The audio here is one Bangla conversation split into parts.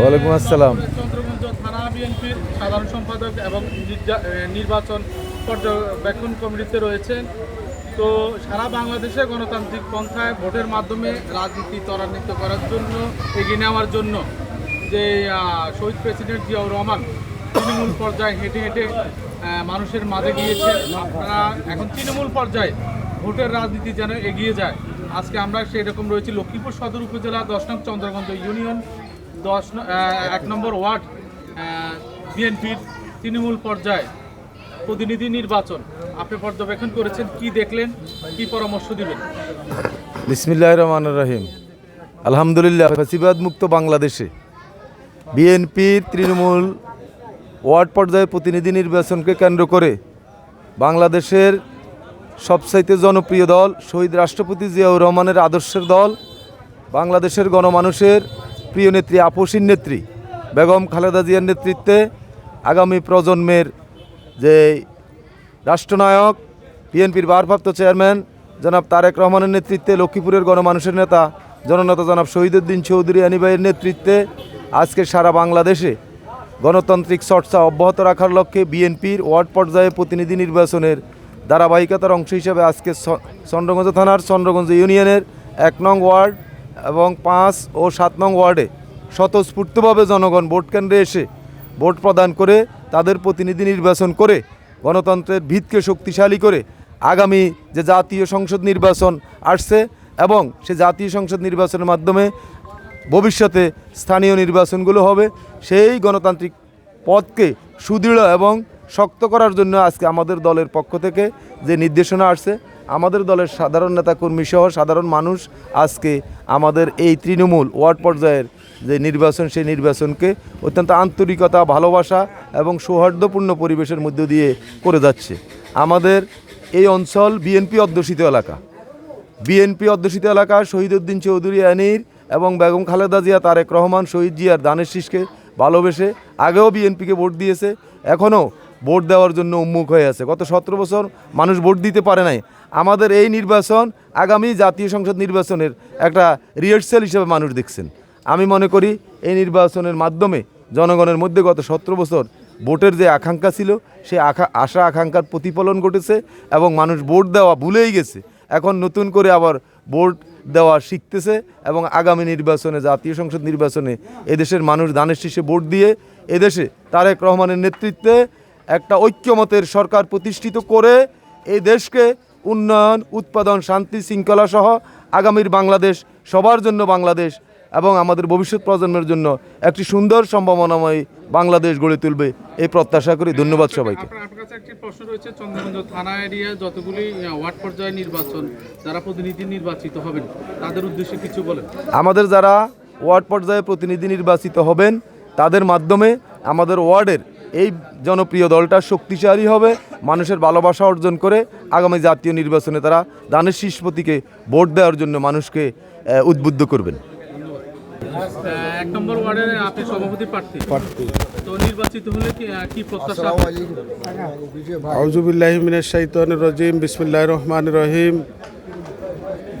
ওয়ালাইকুম আসসালাম। চন্দ্রগঞ্জ থানা বিএনপির সাধারণ সম্পাদক এবং নির্বাচন পর্যবেক্ষণ কমিটিতে রয়েছেন। তো সারা বাংলাদেশে গণতান্ত্রিক পন্থায় ভোটের মাধ্যমে রাজনীতি ত্বরান্বিত করার জন্য এগিয়ে নেওয়ার জন্য যে শহীদ প্রেসিডেন্ট জিয়াউর রহমান তৃণমূল পর্যায়ে হেঁটে হেঁটে মানুষের মাঝে গিয়েছে আপনারা এখন তৃণমূল পর্যায়ে ভোটের রাজনীতি যেন এগিয়ে যায়। আজকে আমরা সেই রকম রয়েছি লক্ষ্মীপুর সদর উপজেলা দশ নং চন্দ্রগঞ্জ ইউনিয়ন, দশ এক নম্বর ওয়ার্ড বিএনপির তৃণমূল পর্যায়ে প্রতিনিধি নির্বাচন। আপনি পর্যবেক্ষণ করেছেন, কি দেখলেন, কি পরামর্শ দিবেন? বিসমিল্লাহ রহমান রহিম। আলহামদুলিল্লাহ ফেসিবাদ মুক্ত বাংলাদেশে বিএনপির তৃণমূল ওয়ার্ড পর্যায়ে প্রতিনিধি নির্বাচনকে কেন্দ্র করে বাংলাদেশের সবচাইতে জনপ্রিয় দল শহীদ রাষ্ট্রপতি জিয়াউর রহমানের আদর্শের দল, বাংলাদেশের গণমানুষের প্রিয় নেত্রী, আপসীন নেত্রী, বেগম খালেদা জিয়ার নেতৃত্বে আগামী প্রজন্মের যে রাষ্ট্রনায়ক, বিএনপির ভারপ্রাপ্ত চেয়ারম্যান জনাব তারেক রহমানের নেতৃত্বে, লক্ষ্মীপুরের গণমানুষের নেতা জননেতা জনাব শহীদুদ্দিন চৌধুরী আনিবাইয়ের নেতৃত্বে আজকে সারা বাংলাদেশে গণতান্ত্রিক চর্চা অব্যাহত রাখার লক্ষ্যে বিএনপির ওয়ার্ড পর্যায়ে প্রতিনিধি নির্বাচনের ধারাবাহিকতার অংশ হিসেবে আজকে চন্দ্রগঞ্জ থানার চন্দ্রগঞ্জ ইউনিয়নের এক নং ওয়ার্ড এবং পাঁচ ও সাত নং ওয়ার্ডে স্বতঃস্ফূর্তভাবে জনগণ ভোট কেন্দ্রে এসে ভোট প্রদান করে তাদের প্রতিনিধি নির্বাচন করে গণতন্ত্রের ভিতকে শক্তিশালী করে আগামী যে জাতীয় সংসদ নির্বাচন আসছে এবং সে জাতীয় সংসদ নির্বাচনের মাধ্যমে ভবিষ্যতে স্থানীয় নির্বাচনগুলো হবে, সেই গণতান্ত্রিক পথকে সুদৃঢ় এবং শক্ত করার জন্য আজকে আমাদের দলের পক্ষ থেকে যে নির্দেশনা আসছে, আমাদের দলের সাধারণ নেতাকর্মী সহ সাধারণ মানুষ আজকে আমাদের এই তৃণমূল ওয়ার্ড পর্যায়ের যে নির্বাচন, সেই নির্বাচনকে অত্যন্ত আন্তরিকতা, ভালোবাসা এবং সৌহার্দ্যপূর্ণ পরিবেশের মধ্য দিয়ে করে যাচ্ছে। আমাদের এই অঞ্চল বিএনপি অধ্যুষিত এলাকা। বিএনপি অধ্যুষিত এলাকা শহীদউদ্দিন চৌধুরী আনির এবং বেগম খালেদা জিয়া, তারেক রহমান, শহীদ জিয়ার দানের শীষকে ভালোবেসে আগেও বিএনপিকে ভোট দিয়েছে, এখনও ভোট দেওয়ার জন্য উন্মুখ হয়ে আছে। গত সতেরো বছর মানুষ ভোট দিতে পারে নাই। আমাদের এই নির্বাচন আগামী জাতীয় সংসদ নির্বাচনের একটা রিহার্সেল হিসেবে মানুষ দেখছেন। আমি মনে করি এই নির্বাচনের মাধ্যমে জনগণের মধ্যে গত সতেরো বছর ভোটের যে আকাঙ্ক্ষা ছিল, সেই আখা, আশা আকাঙ্ক্ষার প্রতিফলন ঘটেছে এবং মানুষ ভোট দেওয়া ভুলেই গেছে। এখন নতুন করে আবার ভোট দেওয়া শিখতেছে এবং আগামী নির্বাচনে, জাতীয় সংসদ নির্বাচনে এদেশের মানুষ দানের শীষে ভোট দিয়ে এদেশে তারেক রহমানের নেতৃত্বে একটা ঐক্যমতের সরকার প্রতিষ্ঠিত করে এই দেশকে উন্নয়ন উৎপাদন শান্তি শৃঙ্খলা সহ আগামীর বাংলাদেশ সবার জন্য বাংলাদেশ এবং আমাদের ভবিষ্যৎ প্রজন্মের জন্য একটি সুন্দর সম্ভাবনাময় বাংলাদেশ গড়ে তুলবে এই প্রত্যাশা করি। ধন্যবাদ সবাইকে। আপনার কাছে একটি প্রশ্ন রয়েছে চন্দ্রগঞ্জ থানা এরিয়া যতগুলি ওয়ার্ড পর্যায়ে নির্বাচন যারা প্রতিনিধি নির্বাচিত হবেন তাদের উদ্দেশ্যে কিছু বলেন। আমাদের যারা ওয়ার্ড পর্যায়ে প্রতিনিধি নির্বাচিত হবেন তাদের মাধ্যমে আমাদের ওয়ার্ডের এই জনপ্রিয় দলটা শক্তিশালী হবে মানুষের ভালোবাসা অর্জন করে আগামী জাতীয় নির্বাচনে তারা দানের শীষ ভোট দেওয়ার জন্য মানুষকে উদ্বুদ্ধ করবেন। আহ, এক নম্বর ওয়ার্ডের আপনি সভাপতি প্রার্থী। তো নির্বাচিত হলে কি প্রত্যাশা? আউজুবিল্লাহিমিনের শাইতানির রজিম বিসমিল্লাহ রহমান রহিম।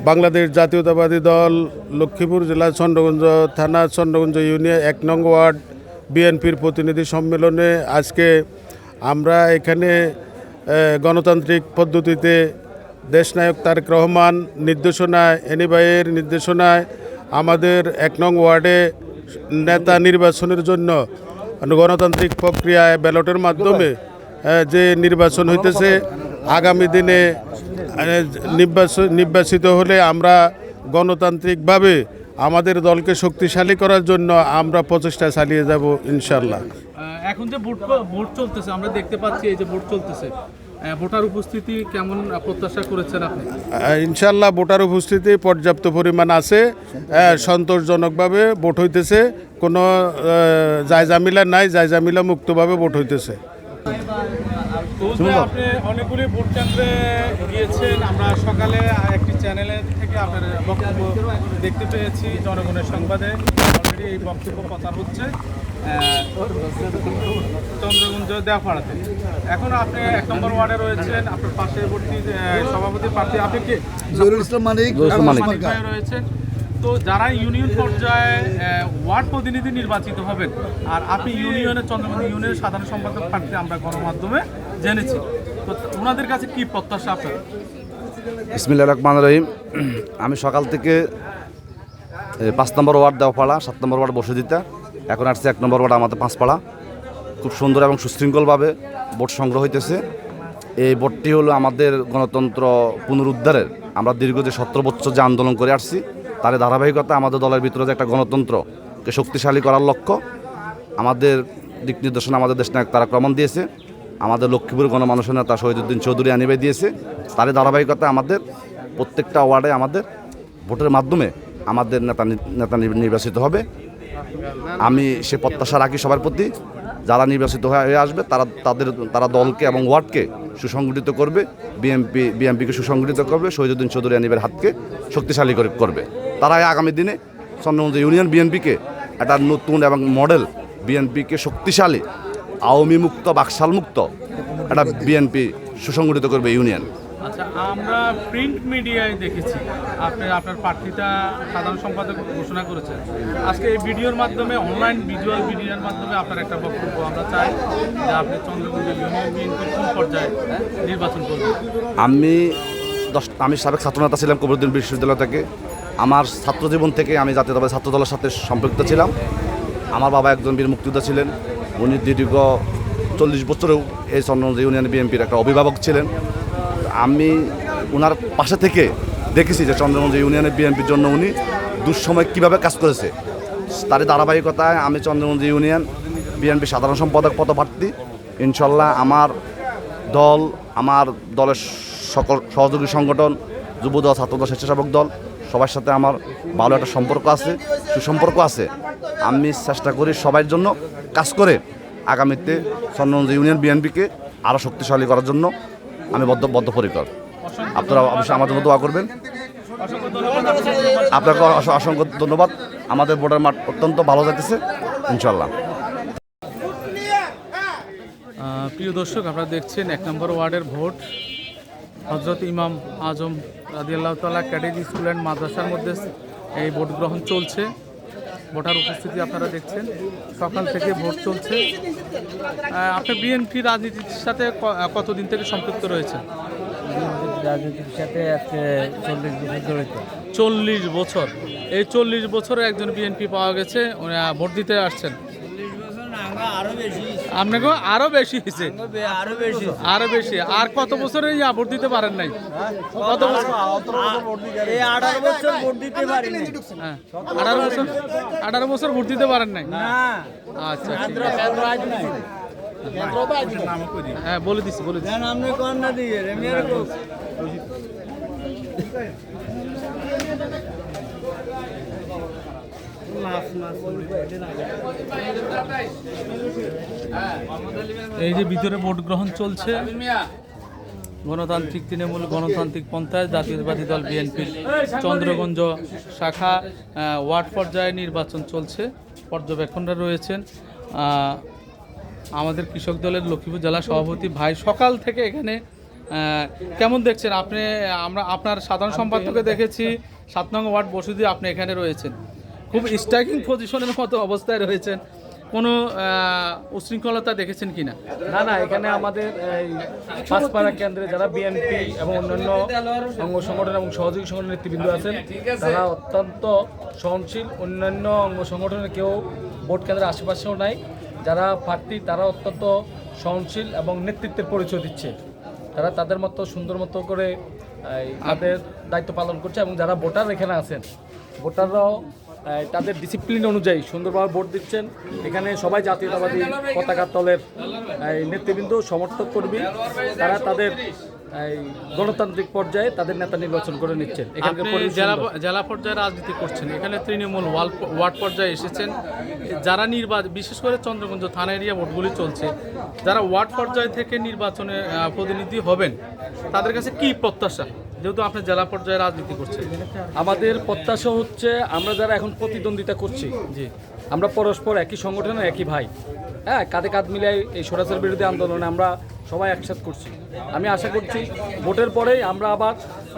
বাংলাদেশ জাতীয়তাবাদী দল লক্ষ্মীপুর জেলা চন্দ্রগঞ্জ থানা চন্দ্রগঞ্জ ইউনিয়ন এক নং ওয়ার্ড। বিএনপির প্রতিনিধি সম্মেলনে আজকে আমরা এখানে গণতান্ত্রিক পদ্ধতিতে দেশনায়ক তারেক রহমান নির্দেশনায়, এনিবাইয়ের নির্দেশনায় আমাদের এক নং ওয়ার্ডে নেতা নির্বাচনের জন্য গণতান্ত্রিক প্রক্রিয়ায় ব্যালটের মাধ্যমে যে নির্বাচন হইতেছে, আগামী দিনে নির্বাচন, নির্বাচিত হলে আমরা গণতান্ত্রিকভাবে আমাদের দলকে শক্তিশালী করার জন্য আমরা প্রচেষ্টা চালিয়ে যাব ইনশাল্লাহ এখন যে ভোট ভোট চলতেছে আমরা দেখতে পাচ্ছি এই যে ভোট চলতেছে। ভোটার উপস্থিতি কেমন প্রত্যাশা করেছেন আপনি? ইনশাল্লাহ ভোটার উপস্থিতি পর্যাপ্ত পরিমাণ আছে। সন্তোষজনকভাবে ভোট হইতেছে। কোনো জায়জামিলা নাই জায়জামিলা মুক্তভাবে ভোট হইতেছে। আপনি অনেকগুলি ভোট কেন্দ্রে গিয়েছেন। আমরা সকালে একটি চ্যানেলে থেকে আপনার বক্তব্য দেখতে পেয়েছি জনগণের সংবাদে। অলরেডি এই বক্তব্য প্রচার হচ্ছে আহ, চন্দ্রগঞ্জ দেওয়াপাড়াতে। এখন আপনি এক নম্বর ওয়ার্ডে রয়েছেন আপনার পাশেবর্তী আহ, সভাপতি প্রার্থী আপনি কে? জহিরুল ইসলাম মানিক। রয়েছেন। তো যারা ইউনিয়ন পর্যায়ে ওয়ার্ড প্রতিনিধি নির্বাচিত হবেন, আর আপনি ইউনিয়নের চন্দ্রগঞ্জ ইউনিয়নের সাধারণ সম্পাদক প্রার্থী আমরা গণমাধ্যমে জেনেছি। তো ওনাদের কাছে কি প্রত্যাশা আপনার ইসমিল্লা রহমান রহিম। আমি সকাল থেকে পাঁচ নম্বর ওয়ার্ড দেওয়াপাড়া, সাত নম্বর ওয়ার্ড বসে দিতে এখন আসছে এক নম্বর ওয়ার্ড আমাদের পাঁচপাড়া। খুব সুন্দর এবং সুশৃঙ্খলভাবে ভোট সংগ্রহ হইতেছে। এই ভোটটি হলো আমাদের গণতন্ত্র পুনরুদ্ধারের। আমরা দীর্ঘ যে সতেরো বছর যে আন্দোলন করে আসছি তার ধারাবাহিকতা আমাদের দলের ভিতরে যে একটা গণতন্ত্রকে শক্তিশালী করার লক্ষ্য, আমাদের দিক নির্দেশনা আমাদের দেশ নায়ক তারা প্রমাণ দিয়েছে, আমাদের লক্ষ্মীপুর গণমানুষের নেতা শহীদুদ্দিন চৌধুরী আনিবে দিয়েছে, তারই ধারাবাহিকতা আমাদের প্রত্যেকটা ওয়ার্ডে আমাদের ভোটের মাধ্যমে আমাদের নেতা নেতা নির্বাচিত হবে। আমি সে প্রত্যাশা রাখি সবার প্রতি। যারা নির্বাচিত হয়ে আসবে, তারা তাদের, তারা দলকে এবং ওয়ার্ডকে সুসংগঠিত করবে বিএমপি বিএমপিকে সুসংগঠিত করবে, শহীদুদ্দিন চৌধুরী আনিবের হাতকে শক্তিশালী করে করবে। তারা আগামী দিনে চন্দ্রগঞ্জ ইউনিয়ন বিএনপিকে একটা নতুন এবং মডেল বিএনপিকে শক্তিশালী, আওয়ামী মুক্ত বাকশাল মুক্ত একটা বিএনপি সুসংগঠিত করবে ইউনিয়ন। আচ্ছা আমরা প্রিন্ট মিডিয়ায় দেখেছি। আপনি, আপনার প্রার্থীটা সাধারণ সম্পাদক ঘোষণা করেছেন। আজকে এই ভিডিওর মাধ্যমে অনলাইন ভিজুয়াল ভিডিওর মাধ্যমে আপনার একটা বক্তব্য আমরা চাই যে আপনি ইউনিয়ন বিএনপির কোন পর্যায়ে নির্বাচন করবেন? আমি দশ, আমি সাবেক ছাত্রনেতা ছিলাম কবরুদ্দিন বিশ্ববিদ্যালয় থেকে। আমার ছাত্র জীবন থেকে আমি জাতীয়তাবাদী ছাত্র দলের সাথে সম্পৃক্ত ছিলাম। আমার বাবা একজন বীর মুক্তিযোদ্ধা ছিলেন। উনি দীর্ঘ চল্লিশ বছরেও এই চন্দ্রগঞ্জ ইউনিয়ন বিএনপির একটা অভিভাবক ছিলেন। আমি ওনার পাশে থেকে দেখেছি যে চন্দ্রগঞ্জ ইউনিয়নের বিএনপির জন্য উনি দুঃসময় কীভাবে কাজ করেছে। তারই ধারাবাহিকতায় আমি চন্দ্রগঞ্জ ইউনিয়ন বিএনপি সাধারণ সম্পাদক, পদপ্রার্থী, ইনশাল্লাহ আমার দল, আমার দলের সকল সহযোগী সংগঠন, যুবদল, ছাত্রদল, স্বেচ্ছাসেবক দল, সবার সাথে আমার ভালো একটা সম্পর্ক আছে, সুসম্পর্ক আছে। আমি চেষ্টা করি সবার জন্য কাজ করে আগামীতে চন্দ্রগঞ্জ ইউনিয়ন বিএনপিকে আরও শক্তিশালী করার জন্য আমি বদ্ধ বদ্ধপরিকর। আপনারা অবশ্যই আমাদের দোয়া করবেন। আপনাকে। অসংখ্য ধন্যবাদ। আমাদের ভোটার মাঠ অত্যন্ত ভালো যাইতেছে ইনশাল্লাহ প্রিয় দর্শক, আপনারা দেখছেন এক নম্বর ওয়ার্ডের ভোট। হজরত ইমাম আজম রাদিয়াল্লাহ তালা ক্যাডেজ স্কুল অ্যান্ড মাদ্রাসার মধ্যে এই ভোট গ্রহণ চলছে। ভোটার উপস্থিতি আপনারা দেখছেন। সকাল থেকে ভোট চলছে। আপনি বিএনপি রাজনীতির সাথে ক- কতদিন থেকে সম্পৃক্ত রয়েছে রাজনীতির সাথে আজকে চল্লিশ বছর জড়িত চল্লিশ বছর। এই চল্লিশ বছরে একজন বিএনপি পাওয়া গেছে ভোট দিতে আসছেন। চল্লিশ বছর আরও বেশি। আপনাকেও আরও বেশি হয়েছে। আরও বেশি। আরও বেশি। আর কত বছরে ইয়া ভোট দিতে পারেন নাই? কত বছর? আঠারো বছর ভোট দিতে পারিনি। হ্যাঁ। আঠারো বছর আঠারো বছর ভোট দিতে পারেন নাই? আচ্ছা হ্যাঁ বলে দিচ্ছি বলে দিচ্ছি আপনি কোন না দিয়ে রেমিয়ার এই যে ভিতরে ভোট গ্রহণ চলছে, গণতান্ত্রিক তৃণমূল, গণতান্ত্রিক পন্থায় জাতীয়তাবাদী দল বিএনপির চন্দ্রগঞ্জ শাখা ওয়ার্ড পর্যায়ে নির্বাচন চলছে, পর্যবেক্ষণরা রয়েছেন। আমাদের কৃষক দলের লক্ষ্মীপুর জেলা সভাপতি ভাই, সকাল থেকে এখানে কেমন দেখছেন? আপনি, আমরা, আপনার সাধারণ সম্পাদককে দেখেছি, সাত নং ওয়ার্ড বসুদি আপনি এখানে রয়েছেন। খুব স্ট্রাইকিং পজিশনের মতো অবস্থায় রয়েছেন। কোনো উশৃঙ্খলতা দেখেছেন কিনা? না না না এখানে আমাদের, এই, পাঁচপাড়া কেন্দ্রে যারা বিএনপি এবং অন্যান্য অঙ্গ সংগঠন এবং সহযোগী সংগঠনের নেতৃবৃন্দ আছেন, তারা অত্যন্ত সহনশীল। অন্যান্য অঙ্গ সংগঠনের কেউ ভোট কেন্দ্রের আশেপাশেও নাই। যারা প্রার্থী, তারা অত্যন্ত সহনশীল এবং নেতৃত্বের পরিচয় দিচ্ছে। তারা তাদের মতো, সুন্দর মতো করে তাদের দায়িত্ব পালন করছে এবং যারা ভোটার এখানে আছেন, ভোটাররাও তাদের ডিসিপ্লিন অনুযায়ী সুন্দরভাবে ভোট দিচ্ছেন। এখানে সবাই জাতীয়তাবাদী পতাকা দলের নেতৃবৃন্দ, সমর্থক কর্মী, তারা তাদের গণতান্ত্রিক পর্যায়ে তাদের নেতা নির্বাচন করে নিচ্ছেন। এখানকার জেলা জেলা পর্যায়ে রাজনীতি করছেন এখানে তৃণমূল ওয়ার্ড পর্যায়ে এসেছেন। যারা নির্বাচন বিশেষ করে চন্দ্রগঞ্জ থানা এরিয়া ভোটগুলি চলছে যারা ওয়ার্ড পর্যায় থেকে নির্বাচনে প্রতিনিধি হবেন তাদের কাছে কি প্রত্যাশা? যেহেতু আপনি জেলা পর্যায়ে রাজনীতি করছেন। আমাদের প্রত্যাশা হচ্ছে আমরা যারা এখন প্রতিদ্বন্দ্বিতা করছি জি। আমরা পরস্পর একই সংগঠনে একই ভাই। হ্যাঁ কাঁধে কাঁধ মিলাই এই সরাসরি বিরোধী আন্দোলনে আমরা সবাই একসাথ করছি। আমি আশা করছি ভোটের পরেই আমরা আবার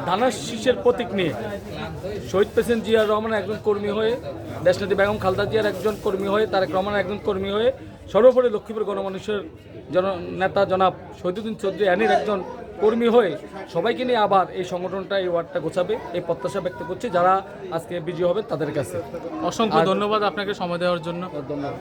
ধানের শীষের প্রতীক নিয়ে শহীদ প্রেসিডেন্ট জিয়ার রহমান একজন কর্মী হয়ে দেশনেত্রী বেগম খালদা জিয়ার একজন কর্মী হয়ে তারেক রহমানের একজন কর্মী হয়ে সর্বোপরি লক্ষ্মীপুর গণমানুষের জন নেতা জনাব শহীদুদ্দিন চৌধুরী অ্যানির একজন কর্মী হয়ে সবাইকে নিয়ে আবার এই সংগঠনটা এই ওয়ার্ডটা গোছাবে। এই প্রত্যাশা ব্যক্ত করছি যারা আজকে বিজয়ী হবে তাদের কাছে। অসংখ্য ধন্যবাদ আপনাকে সময় দেওয়ার জন্য। ধন্যবাদ।